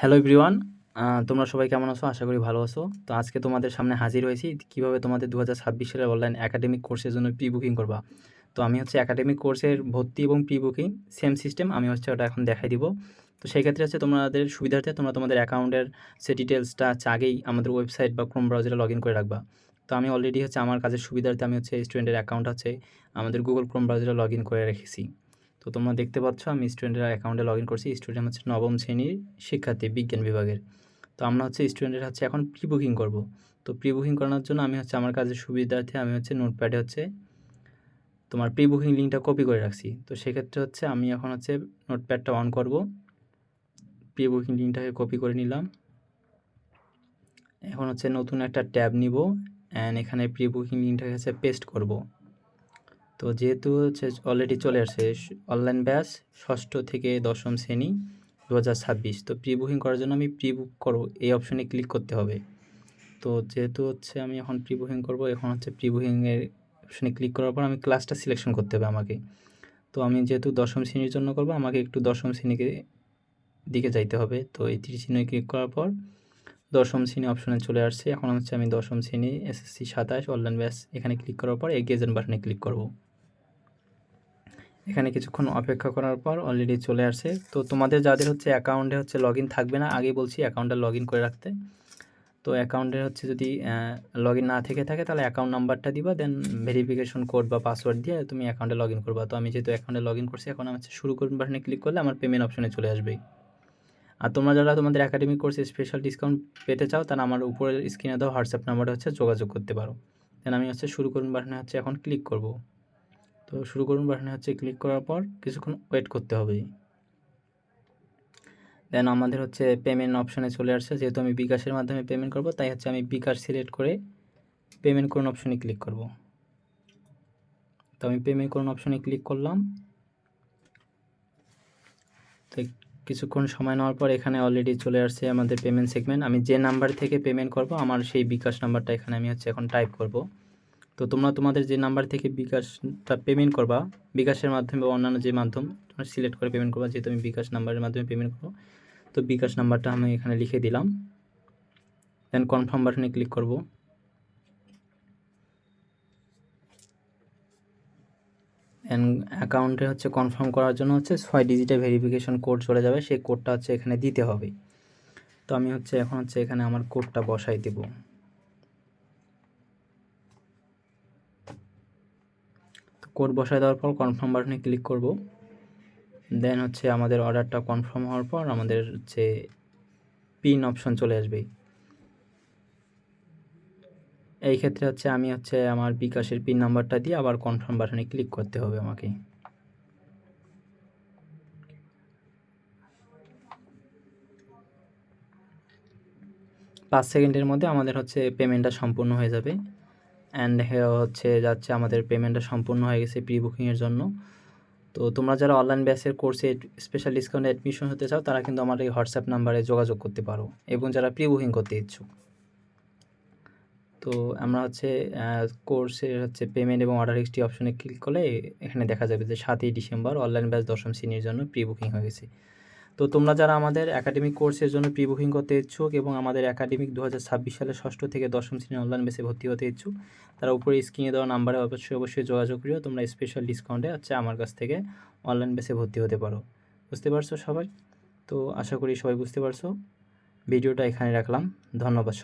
Hello everyone তোমরা সবাই কেমন আছো? আশা করি ভালো আছো। তো আজকে তোমাদের সামনে হাজির হয়েছি কীভাবে তোমাদের দু হাজার ছাব্বিশ সালের অনলাইন একাডেমিক কোর্সের জন্য প্রি বুকিং করবা। তো আমি হচ্ছে একাডেমিক কোর্সের ভর্তি এবং প্রি বুকিং সেম সিস্টেম আমি হচ্ছে ওটা এখন দেখাই দিব। তো সেই ক্ষেত্রে হচ্ছে তোমাদের সুবিধার্থে তোমরা তোমাদের অ্যাকাউন্টের সে ডিটেলসটা হচ্ছে আগেই আমাদের ওয়েবসাইট বা ক্রোম ব্রাউজারে লগ ইন করে রাখবা। তো আমি অলরেডি হচ্ছে আমার কাজের সুবিধার্থে আমি হচ্ছে স্টুডেন্টের অ্যাকাউন্ট আছে আমাদের গুগল ক্রোম ব্রাউজারে লগ ইন করে রেখেছি। তো তোমরা দেখতে পাচ্ছ, আমি স্টুডেন্টের অ্যাকাউন্টে লগ ইন করছি। স্টুডেন্ট হচ্ছে নবম শ্রেণির শিক্ষার্থী, বিজ্ঞান বিভাগের। তো আমরা হচ্ছে স্টুডেন্টের হচ্ছে এখন প্রি বুকিং করব। তো প্রি বুকিং করানোর জন্য আমি হচ্ছে আমার কাজের সুবিধার্থে আমি হচ্ছে নোটপ্যাডে হচ্ছে তোমার প্রি বুকিং লিঙ্কটা কপি করে রাখছি। তো সেক্ষেত্রে হচ্ছে আমি এখন হচ্ছে নোটপ্যাডটা অন করব। প্রি বুকিং লিঙ্কটাকে কপি করে নিলাম। এখন হচ্ছে নতুন একটা ট্যাব নিব। অ্যান্ড এখানে প্রি বুকিং লিঙ্কটাকে হচ্ছে পেস্ট করব। তো যেহেতু হচ্ছে অলরেডি চলে আসছে অনলাইন ব্যাচ ষষ্ঠ থেকে দশম শ্রেণি দু হাজার ছাব্বিশ। তো প্রি বুকিং করার জন্য আমি প্রি বুক করো এই অপশনে ক্লিক করতে হবে। তো যেহেতু হচ্ছে আমি এখন প্রি বুকিং করব, এখন হচ্ছে প্রি বুকিংয়ের অপশনে ক্লিক করার পর আমি ক্লাসটা সিলেকশন করতে হবে আমাকে। তো আমি যেহেতু দশম শ্রেণির জন্য করব, আমাকে একটু দশম শ্রেণীকে দিকে যাইতে হবে। তো এই ত্রিশ চিহ্নে ক্লিক করার পর দশম শ্রেণি অপশনে চলে আসছে। এখন হচ্ছে আমি দশম শ্রেণি এসএসসি সাতাশ অনলাইন ব্যাস এখানে ক্লিক করার পর এগেজেন্ট বাটনে ক্লিক করব। এখানে কিছুক্ষণ অপেক্ষা করার পর অলরেডি চলে আসছে তো তোমাদের যাদের হচ্ছে অ্যাকাউন্টে হচ্ছে লগ থাকবে না, আগেই বলছি অ্যাকাউন্টটা লগ করে রাখতে। তো অ্যাকাউন্টের হচ্ছে যদি লগ না থেকে থাকে তাহলে অ্যাকাউন্ট নাম্বারটা দিবা দেন ভেরিফিকেশন কোড বা পাসওয়ার্ড দিয়ে তুমি অ্যাকাউন্টে লগ করবা। তো আমি যেহেতু অ্যাকাউন্টে লগ করছি, এখন আমি হচ্ছে শুরু করুন বাটনে ক্লিক করলে আমার পেমেন্ট অপশনে চলে আসবে আর তোমরা যারা তোমাদের একাডেমিক কোর্সে স্পেশাল ডিসকাউন্ট পেতে চাও, তারা আমার উপরের স্ক্রিনে দেওয়া হোয়াটসঅ্যাপ নাম্বারে হচ্ছে যোগাযোগ করতে পারো। দেন আমি হচ্ছে শুরু করুন বাটনে হচ্ছে এখন ক্লিক করব। তো শুরু করুন বাটনে হচ্ছে ক্লিক করার পর কিছুক্ষণ ওয়েট করতে হবে। দেন আমাদের হচ্ছে পেমেন্ট অপশানে চলে আসছে। যেহেতু আমি বিকাশের মাধ্যমে পেমেন্ট করব, তাই হচ্ছে আমি বিকাশ সিলেক্ট করে পেমেন্ট করুন অপশনে ক্লিক করব। তো আমি পেমেন্ট করুন অপশনে ক্লিক করলাম। তো কিছুক্ষণ সময় নেওয়ার পর এখানে অলরেডি চলে আসছে আমাদের পেমেন্ট সেগমেন্ট আমি যে নাম্বার থেকে পেমেন্ট করব, আমার সেই বিকাশ নাম্বারটা এখানে আমি হচ্ছে এখন টাইপ করব। তো তোমরা তোমাদের যে নাম্বার থেকে বিকাশটা পেমেন্ট করবা, বিকাশের মাধ্যমে বা অন্যান্য যে মাধ্যম, তোমরা সিলেক্ট করে পেমেন্ট করবা, যেহেতু আমি বিকাশ নাম্বারের মাধ্যমে পেমেন্ট করব। তো বিকাশ নাম্বারটা আমি এখানে লিখে দিলাম। দেন কনফার্ম বাটনে ক্লিক করব। অ্যাকাউন্টে হচ্ছে কনফার্ম করার জন্য হচ্ছে ছয় ডিজিটের ভেরিফিকেশন কোড চলে যাবে, সেই কোডটা হচ্ছে এখানে দিতে হবে। তো আমি হচ্ছে এখন হচ্ছে এখানে আমার কোডটা বসাই দেবো। কোড বসায় দেওয়ার পর কনফার্ম বাটনে ক্লিক করব। দেন হচ্ছে আমাদের অর্ডারটা কনফার্ম হওয়ার পর আমাদের হচ্ছে পিন অপশন চলে আসবে এই ক্ষেত্রে হচ্ছে আমি হচ্ছে আমার বিকাশের পিন নাম্বারটা দিয়ে আবার কনফার্ম বাটনে ক্লিক করতে হবে আমাকে। পাঁচ সেকেন্ডের মধ্যে আমাদের হচ্ছে পেমেন্টটা সম্পূর্ণ হয়ে যাবে। অ্যান্ড হচ্ছে যাচ্ছে আমাদের পেমেন্টটা সম্পূর্ণ হয়ে গেছে প্রি বুকিংয়ের জন্য। তো তোমরা যারা অনলাইন ব্যাসের কোর্সে স্পেশাল ডিসকাউন্টে অ্যাডমিশন হতে চাও, তারা কিন্তু আমার এই হোয়াটসঅ্যাপ নাম্বারে যোগাযোগ করতে পারো এবং যারা প্রি বুকিং করতে ইচ্ছুক। তো আমরা হচ্ছে কোর্সের হচ্ছে পেমেন্ট এবং অর্ডার হিস্ট্রি অপশনে ক্লিক করলে এখানে দেখা যাবে যে সাতই ডিসেম্বর অনলাইন ব্যাস দশম শ্রেণির জন্য প্রি বুকিং হয়ে গেছে। তো তোমরা যারা আমাদের একাডেমিক কোর্সের জন্য প্রি বুকিং করতে ইচ্ছুক এবং আমাদের একাডেমিক দু হাজার ছাব্বিশ সালে ষষ্ঠ থেকে দশম শ্রেণি অনলাইন বেসে ভর্তি হতে ইচ্ছুক, তারা উপরে স্ক্রিনে দেওয়া নাম্বারে অবশ্যই অবশ্যই যোগাযোগ করিও। তোমরা স্পেশাল ডিসকাউন্টে হচ্ছে আমার কাছ থেকে অনলাইন বেসে ভর্তি হতে পারো। বুঝতে পারছ সবাই? তো আশা করি সবাই বুঝতে পারছ। ভিডিওটা এখানে রাখলাম। ধন্যবাদ